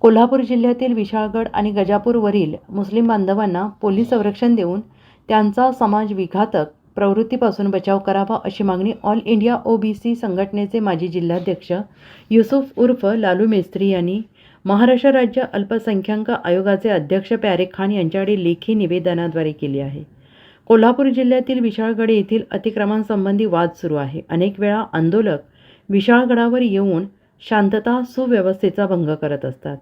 कोल्हापूर जिल्ह्यातील विशाळगड आणि गजापूरवरील मुस्लिम बांधवांना पोलीस संरक्षण देऊन त्यांचा समाज विघातक प्रवृत्तीपासून बचाव करावा अशी मागणी all India O B C संघटनेचे माजी जिल्हाध्यक्ष युसुफ उर्फ लालू मेस्त्री यांनी महाराष्ट्र राज्य अल्पसंख्याक आयोगाचे अध्यक्ष प्यारे खान यांच्याकडे लेखी निवेदनाद्वारे केली आहे. कोल्हापूर जिल्ह्यातील विशाळगड येथील अतिक्रमांसंबंधी वाद सुरू आहे. अनेक वेळा आंदोलक विशाळगडावर येऊन शांतता सुव्यवस्थेचा भंग करत असतात.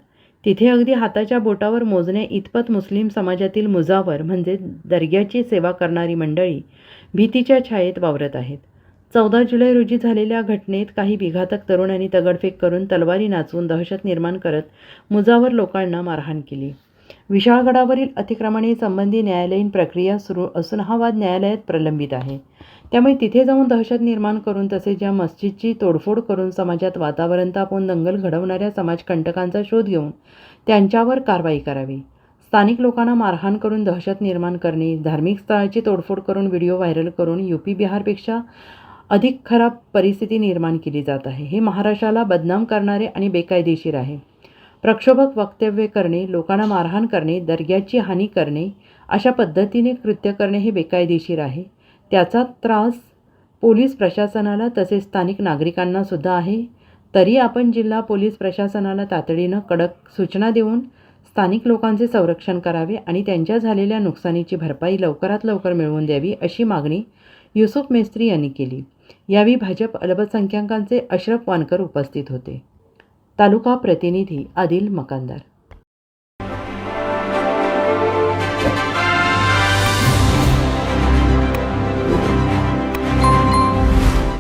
तिथे अगदी हाताच्या बोटावर मोजणे इतपत मुस्लिम समाजातील मुजावर म्हणजे दर्ग्याची सेवा करणारी मंडळी भीतीच्या छायेत वावरत आहेत. चौदा जुलै रोजी झालेल्या घटनेत काही विघातक तरुणांनी दगडफेक करून तलवारी नाचवून दहशत निर्माण करत मुजावर लोकांना मारहाण केली. विशाळगडावरील अतिक्रमणे संबंधी न्यायालयीन प्रक्रिया सुरू असून हा वाद न्यायालयात प्रलंबित आहे. त्यामुळे तिथे जाऊन दहशत निर्माण करून तसेच ज्या मस्जिदची तोडफोड करून समाजात वातावरण तापवून दंगल घडवणाऱ्या समाजकंटकांचा शोध घेऊन त्यांच्यावर कारवाई करावी. स्थानिक लोकांना मारहाण करून दहशत निर्माण करणे धार्मिक स्थळाची तोडफोड करून व्हिडिओ व्हायरल करून यू पी बिहारपेक्षा अधिक खराब परिस्थिती निर्माण केली जात आहे. हे महाराष्ट्राला बदनाम करणारे आणि बेकायदेशीर आहे. प्रक्षोभक वक्तव्य करणे लोकांना मारहाण करणे दर्ग्याची हानी करणे अशा पद्धतीने कृत्य करणे हे बेकायदेशीर आहे. त्याचा त्रास पोलीस प्रशासनाला तसेच स्थानिक नागरिकांना सुद्धा आहे. तरी आपण जिल्हा पोलीस प्रशासनाला तातडीनं कडक सूचना देऊन स्थानिक लोकांचे संरक्षण करावे आणि त्यांच्या झालेल्या नुकसानीची भरपाई लवकरात लवकर मिळवून द्यावी अशी मागणी युसुफ मेस्त्री यांनी केली. यावेळी भाजप अल्पसंख्याकांचे अशरफ वानकर उपस्थित होते. तालुका प्रतिनिधी आदिल मकानदार